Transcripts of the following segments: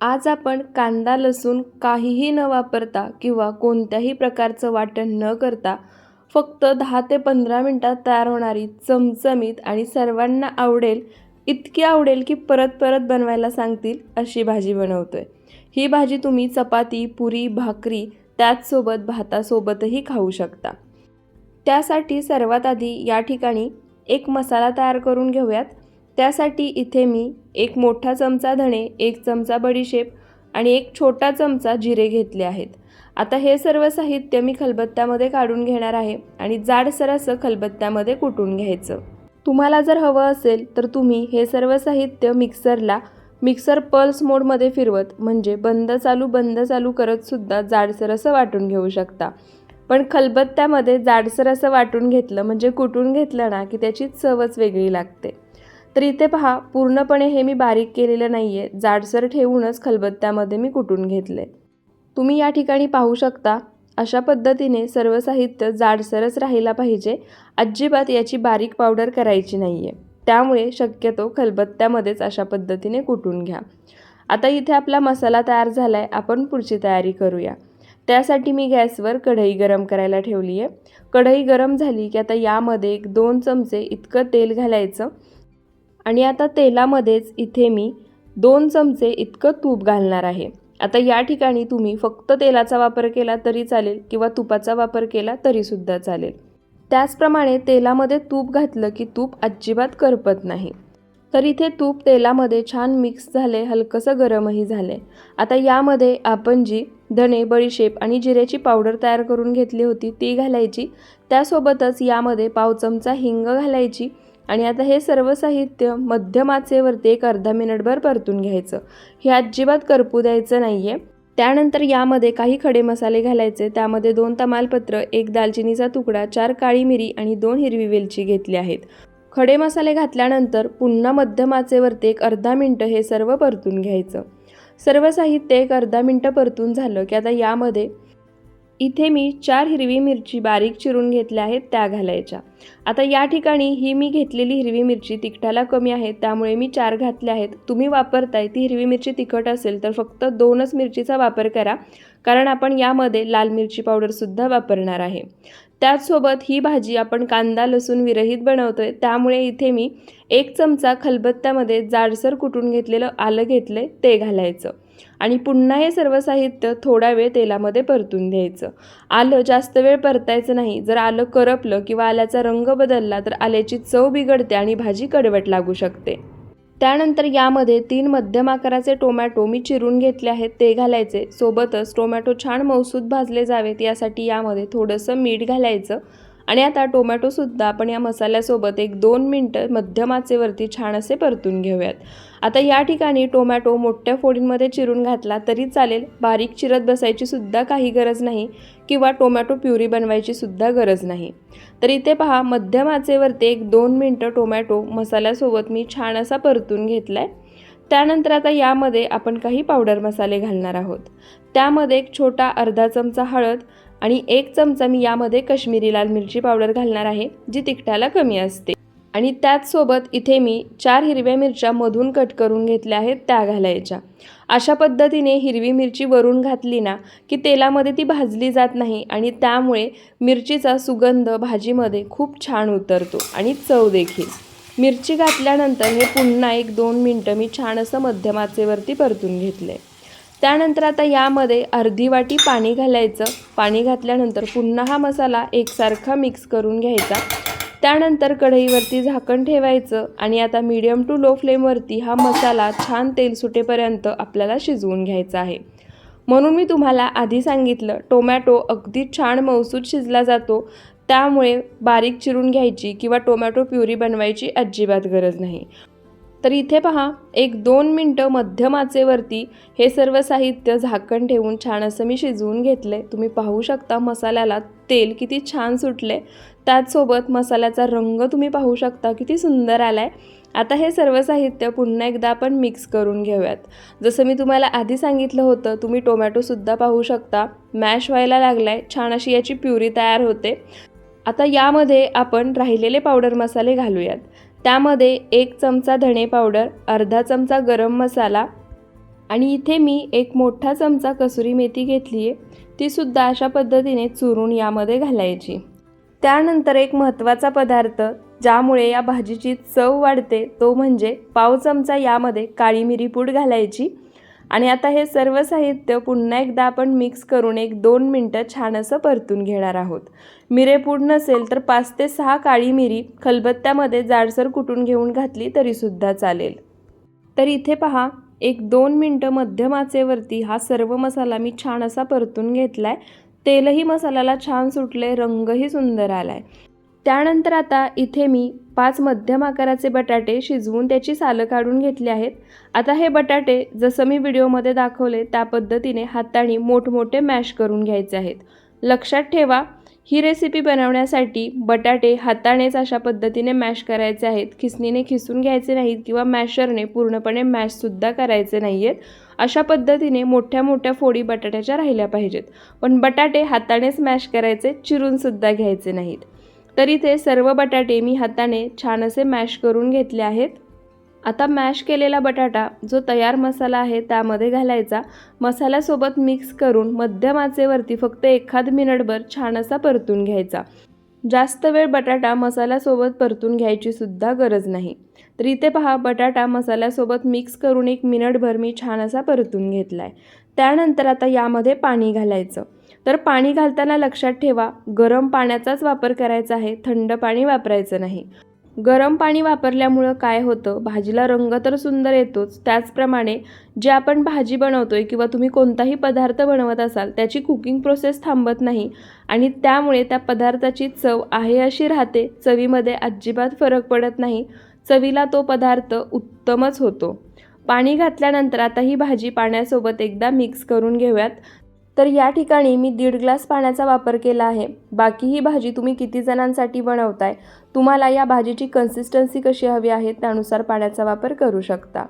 आज आपण कांदा लसूण काहीही न वापरता किंवा कोणत्याही प्रकारचं वाटण न करता फक्त दहा ते पंधरा मिनटात तयार होणारी चमचमीत आणि सर्वांना आवडेल इतकी आवडेल की परत परत बनवायला सांगतील अशी भाजी बनवतो आहे ही भाजी तुम्ही चपाती पुरी भाकरी त्याचसोबत भातासोबतही खाऊ शकता. त्यासाठी सर्वात आधी या ठिकाणी एक मसाला तयार करून घेऊयात. त्यासाठी इथे मी एक मोठा चमचा धणे एक चमचा बडीशेप आणि एक छोटा चमचा जिरे घेतले आहेत. आता हे सर्व साहित्य मी खलबत्त्यामध्ये काढून घेणार आहे आणि जाडसर असं खलबत्त्यामध्ये कुटून घ्यायचं. तुम्हाला जर हवं असेल तर तुम्ही हे सर्व साहित्य मिक्सरला मिक्सर पल्स मोडमध्ये फिरवत म्हणजे बंद चालू बंद चालू करत सुद्धा जाडसर असं वाटून घेऊ शकता. पण खलबत्त्यामध्ये जाडसर असं वाटून घेतलं म्हणजे कुटून घेतलं ना की त्याची चवच वेगळी लागते. तर इथे पहा पूर्णपणे हे मी बारीक केलेलं नाही आहे जाडसर ठेवूनच खलबत्त्यामध्ये मी कुटून घेतले तुम्ही या ठिकाणी पाहू शकता अशा पद्धतीने सर्व साहित्य जाडसरच राहिला पाहिजे. अजिबात याची बारीक पावडर करायची नाही आहे त्यामुळे शक्यतो खलबत्त्यामध्येच अशा पद्धतीने कुटून घ्या. आता इथे आपला मसाला तयार झाला आहे आपण पुढची तयारी करूया. त्यासाठी मी गॅसवर कढई गरम करायला ठेवली आहे कढई गरम झाली की आता यामध्ये एक दोन चमचे इतकं तेल घालायचं. आणि आता तेलामध्येच इथे मी दोन चमचे इतकं तूप घालणार आहे. आता या ठिकाणी तुम्ही फक्त तेलाचा वापर केला तरी चालेल किंवा तुपाचा वापर केला तरीसुद्धा चालेल. त्याचप्रमाणे तेलामध्ये तूप घातलं की तूप अजिबात करपत नाही. तर इथे तूप तेलामध्ये छान मिक्स झाले हलकंसं गरमही झाले आता यामध्ये आपण जी धणे बडीशेप आणि जिऱ्याची पावडर तयार करून घेतली होती ती घालायची. त्यासोबतच यामध्ये पाव चमचा हिंग घालायची. आणि आता हे सर्व साहित्य मध्यम आचेवरती एक अर्धा मिनिटभर परतून घ्यायचं. हे अजिबात करपू द्यायचं नाही आहे त्यानंतर यामध्ये काही खडे मसाले घालायचे. त्यामध्ये दोन तमालपत्र एक दालचिनीचा तुकडा चार काळी मिरी आणि दोन हिरवी वेलची घेतली आहेत. खडे मसाले घातल्यानंतर पुन्हा मध्यम आचेवरती एक अर्धा मिनटं हे सर्व परतून घ्यायचं. सर्व साहित्य एक अर्धा मिनटं परतून झालं की आता यामध्ये इथे मी चार हिरवी मिरची बारीक चिरून घेतल्या आहेत त्या घालायच्या. आता या ठिकाणी ही मी घेतलेली हिरवी मिरची तिखटाला कमी आहे त्यामुळे मी चार घातल्या आहेत. तुम्ही वापरताय ती हिरवी मिरची तिखट असेल तर फक्त दोनच मिरचीचा वापर करा कारण आपण यामध्ये लाल मिरची पावडरसुद्धा वापरणार आहे. त्याचसोबत ही भाजी आपण कांदा लसूण विरहित बनवतो आहे त्यामुळे इथे मी एक चमचा खलबत्त्यामध्ये जाडसर कुटून घेतलेलं आलं घेतलं ते घालायचं. आणि पुन्हा हे सर्व साहित्य थोडा वेळ तेलामध्ये परतून द्यायचं आलं जास्त वेळ परतायचं नाही. जर आलं करपलं किंवा आल्याचा रंग बदलला तर आल्याची चव बिघडते आणि भाजी कडवट लागू शकते. त्यानंतर यामध्ये तीन मध्यम आकाराचे टोमॅटो मी चिरून घेतले आहेत. ते घालायचे. सोबतच टोमॅटो छान मौसूद भाजले जावेत. यासाठी यामध्ये थोडंसं मीठ घालायचं. आणि आता टोमॅटोसुद्धा आपण या मसाल्यासोबत एक दोन मिनटं मध्यम आचेवरती छान असे परतून घेऊयात. आता या ठिकाणी टोमॅटो मोठ्या फोडींमध्ये चिरून घातला तरी चालेल. बारीक चिरत बसायची सुद्धा काही गरज नाही किंवा टोमॅटो प्युरी बनवायची सुद्धा गरज नाही. तर इथे पहा मध्यम आचेवरती एक दोन मिनटं टोमॅटो मसाल्यासोबत मी छान असा परतून घेतला आहे त्यानंतर आता यामध्ये आपण काही पावडर मसाले घालणार आहोत. त्यामध्ये एक छोटा अर्धा चमचा हळद आणि एक चमचा मी यामध्ये कश्मीरी लाल मिरची पावडर घालणार आहे जी तिखटाला कमी असते. आणि त्याचसोबत इथे मी चार हिरव्या मिरच्या मधून कट करून घेतल्या आहेत त्या घालायच्या. अशा पद्धतीने हिरवी मिरची वरून घातली ना की तेलामध्ये ती भाजली जात नाही आणि त्यामुळे मिरचीचा सुगंध भाजीमध्ये खूप छान उतरतो आणि चव देखील. मिरची घातल्यानंतर हे पुन्हा एक दोन मिनटं मी छान असं मध्यमाचेवरती परतून घेतले त्यानंतर आता यामध्ये अर्धी वाटी पाणी घालायचं. पाणी घातल्यानंतर पुन्हा हा मसाला एकसारखा मिक्स करून घ्यायचा. त्यानंतर कढईवरती झाकण ठेवायचं आणि आता मीडियम टू लो फ्लेमवरती हा मसाला छान तेल सुटेपर्यंत आपल्याला शिजवून घ्यायचा आहे. म्हणून मी तुम्हाला आधी सांगितलं टोमॅटो अगदी छान मौसूद शिजला जातो. त्यामुळे बारीक चिरून घ्यायची किंवा टोमॅटो प्युरी बनवायची अजिबात गरज नाही. तर इथे पहा एक दोन मिनटं मध्यम आचेवरती हे सर्व साहित्य झाकण ठेवून छान असं मी शिजवून घेतले. तुम्ही पाहू शकता मसाल्याला तेल किती छान सुटले. त्याचसोबत मसाल्याचा रंग तुम्ही पाहू शकता किती सुंदर आला आहे आता हे सर्व साहित्य पुन्हा एकदा आपण मिक्स करून घेऊयात. जसं मी तुम्हाला आधी सांगितलं होतं तुम्ही टोमॅटोसुद्धा पाहू शकता. मॅश व्हायला लागला आहे छान अशी याची प्युरी तयार होते. आता यामध्ये आपण राहिलेले पावडर मसाले घालूयात. त्यामध्ये एक चमचा धणे पावडर अर्धा चमचा गरम मसाला आणि इथे मी एक मोठा चमचा कसुरी मेथी घेतली आहे. तीसुद्धा अशा पद्धतीने चुरून यामध्ये घालायची. त्यानंतर एक महत्त्वाचा पदार्थ ज्यामुळे या भाजीची चव वाढते तो म्हणजे पाव चमचा यामध्ये काळी मिरी पूड घालायची. आणि आता हे सर्व साहित्य पुन्हा एकदा आपण मिक्स करून एक दोन मिनटं छान असं परतून घेणार आहोत. मिरेपूड नसेल तर पाच ते सहा काळी मिरी खलबत्त्यामध्ये जाडसर कुटून घेऊन घातली तरीसुद्धा चालेल. तर इथे पहा एक दोन मिनटं मध्यम आचेवरती हा सर्व मसाला मी छान असा परतून घेतला आहे तेलही मसाल्याला छान सुटले रंगही सुंदर आला आहे त्यानंतर आता इथे मी पाच मध्यम आकाराचे बटाटे शिजवून त्याची सालं काढून घेतली आहेत. आता हे बटाटे जसं मी व्हिडिओमध्ये दाखवले त्या पद्धतीने हाताने मोठमोठे मॅश करून घ्यायचे आहेत. लक्षात ठेवा ही रेसिपी बनवण्यासाठी बटाटे हातानेच अशा पद्धतीने मॅश करायचे आहेत. खिसणीने खिसून घ्यायचे नाहीत किंवा मॅशरने पूर्णपणे मॅशसुद्धा करायचे नाही आहेत अशा पद्धतीने मोठ्या मोठ्या फोडी बटाट्याच्या राहिल्या पाहिजेत. पण बटाटे हातानेच मॅश करायचे चिरूनसुद्धा घ्यायचे नाहीत. तर इथे सर्व बटाटे मी हाताने छान असे मॅश करून घेतले आहेत. आता मॅश केलेला बटाटा जो तयार मसाला आहे त्यामध्ये घालायचा. मसाल्यासोबत मिक्स करून मध्यम आचेवरती फक्त एखाद मिनिटभर छान असा परतून घ्यायचा. जास्त वेळ बटाटा मसाल्यासोबत परतून घ्यायची सुद्धा गरज नाही. तर इथे पहा बटाटा मसाल्यासोबत मिक्स करून एक मिनिटभर मी छान असा परतून घेतला आहे त्यानंतर आता यामध्ये पाणी घालायचं. तर पाणी घालताना लक्षात ठेवा गरम पाण्याचाच वापर करायचा आहे थंड पाणी वापरायचं नाही. गरम पाणी वापरल्यामुळं काय होतं? भाजीला रंग तर सुंदर येतोच. त्याचप्रमाणे जे आपण भाजी बनवतोय किंवा तुम्ही कोणताही पदार्थ बनवत असाल त्याची कुकिंग प्रोसेस थांबत नाही आणि त्यामुळे त्या पदार्थाची चव आहे अशी राहते. चवीमध्ये अजिबात फरक पडत नाही. चवीला तो पदार्थ उत्तमच होतो. पाणी घातल्यानंतर आता ही भाजी पाण्यासोबत एकदा मिक्स करून घेऊयात. तर या ठिकाणी मी दीड ग्लास पाण्याचा वापर केला आहे. बाकी ही भाजी तुम्ही किती जणांसाठी बनवताय? तुम्हाला या भाजीची कन्सिस्टन्सी कशी हवी आहे त्यानुसार पाण्याचा वापर करू शकता.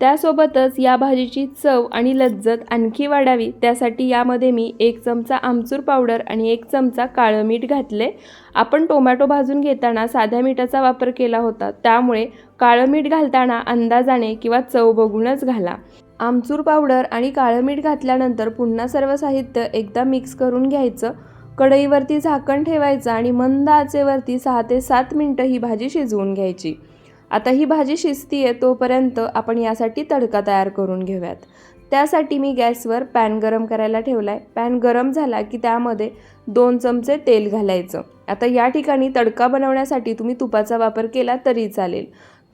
त्यासोबतच या भाजीची चव आणि लज्जत आणखी वाढावी. त्यासाठी यामध्ये मी एक चमचा आमचूर पावडर आणि एक चमचा काळं मीठ घातले. आपण टोमॅटो भाजून घेताना साध्या मिठाचा वापर केला होता. त्यामुळे काळं मीठ घालताना अंदाजाने किंवा चव बघूनच घाला. आमचूर पावडर आणि काळं मीठ घातल्यानंतर पुन्हा सर्व साहित्य एकदा मिक्स करून घ्यायचं. कढईवरती झाकण ठेवायचं आणि मंद आचेवरती सहा ते सात मिनटं ही भाजी शिजवून घ्यायची. आता ही भाजी शिजती आहे तोपर्यंत आपण यासाठी तडका तयार करून घेऊयात. त्यासाठी मी गॅसवर पॅन गरम करायला ठेवला आहे पॅन गरम झाला की त्यामध्ये दोन चमचे तेल घालायचं. आता या ठिकाणी तडका बनवण्यासाठी तुम्ही तुपाचा वापर केला तरी चालेल.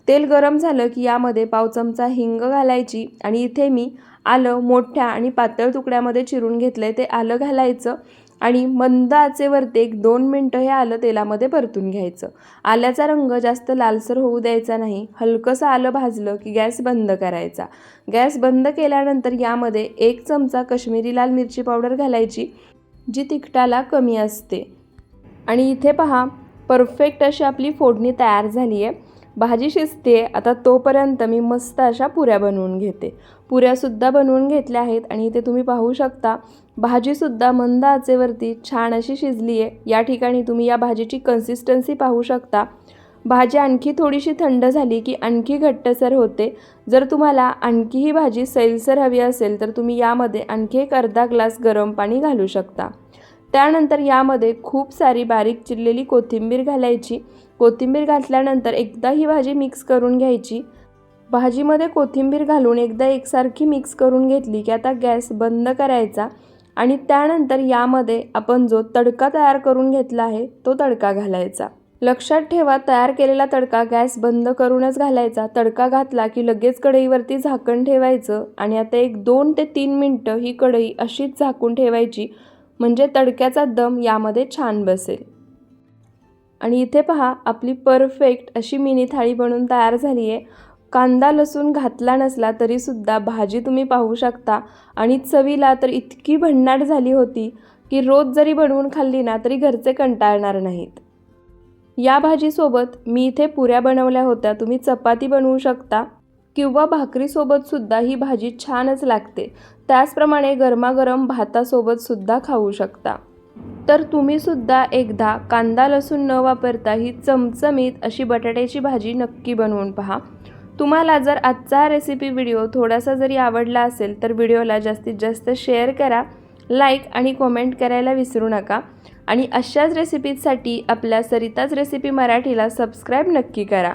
तेल गरम झालं की यामध्ये पाव चमचा हिंग घालायची आणि इथे मी आलं मोठ्या आणि पातळ तुकड्यामध्ये चिरून घेतलं आहे ते आलं घालायचं आणि मंद आचेवरती एक दोन मिनटं हे आलं तेलामध्ये परतून घ्यायचं. आल्याचा रंग जास्त लालसर होऊ द्यायचा नाही. हलकंसं आलं भाजलं की गॅस बंद करायचा. गॅस बंद केल्यानंतर यामध्ये एक चमचा कश्मीरी लाल मिरची पावडर घालायची जी तिखटाला कमी असते. आणि इथे पहा परफेक्ट अशी आपली फोडणी तयार झाली आहे भाजी शिजते आता तोपर्यंत मी मस्त अशा पुऱ्या बनवून घेते. पुऱ्यासुद्धा बनवून घेतल्या आहेत आणि इथे तुम्ही पाहू शकता भाजीसुद्धा मंद आचेवरती छान अशी शिजली आहे या ठिकाणी तुम्ही या भाजीची कन्सिस्टन्सी पाहू शकता. भाजी आणखी थोडीशी थंड झाली की आणखी घट्टसर होते. जर तुम्हाला आणखी ही भाजी सैलसर हवी असेल तर तुम्ही यामध्ये आणखी एक अर्धा ग्लास गरम पाणी घालू शकता. त्यानंतर यामध्ये खूप सारी बारीक चिरलेली कोथिंबीर घालायची. कोथिंबीर घातल्यानंतर एकदा ही भाजी मिक्स करून घ्यायची. भाजीमध्ये कोथिंबीर घालून एकदा एकसारखी मिक्स करून घेतली की आता गॅस बंद करायचा आणि त्यानंतर यामध्ये आपण जो तडका तयार करून घेतला आहे तो तडका घालायचा. लक्षात ठेवा तयार केलेला तडका गॅस बंद करूनच घालायचा. तडका घातला की लगेच कढईवरती झाकण ठेवायचं आणि आता एक दोन ते तीन मिनटं ही कढई अशीच झाकून ठेवायची. म्हणजे तडक्याचा दम यामध्ये छान बसेल. आणि इथे पहा आपली परफेक्ट अशी मिनी थाळी बनून तयार झाली आहे कांदा लसूण घातला नसला तरीसुद्धा भाजी तुम्ही पाहू शकता. आणि चवीला तर इतकी भन्नाट झाली होती की रोज जरी बनवून खाल्ली ना तरी घरचे कंटाळणार नाहीत. या भाजीसोबत मी इथे पुऱ्या बनवल्या होत्या. तुम्ही चपाती बनवू शकता. किंवा भाकरीसोबतसुद्धा ही भाजी छानच लागते. त्याचप्रमाणे गरमागरम भातासोबतसुद्धा खाऊ शकता. तर तुम्हीसुद्धा एकदा कांदा लसूण न वापरता ही चमचमीत अशी बटाट्याची भाजी नक्की बनवून पहा. तुम्हाला जर आजचा रेसिपी व्हिडिओ थोडासा जरी आवडला असेल तर व्हिडिओला जास्तीत जास्त शेअर करा लाईक आणि कॉमेंट करायला विसरू नका. आणि अशाच रेसिपीजसाठी आपल्या सरिताच रेसिपी मराठीला सबस्क्राईब नक्की करा.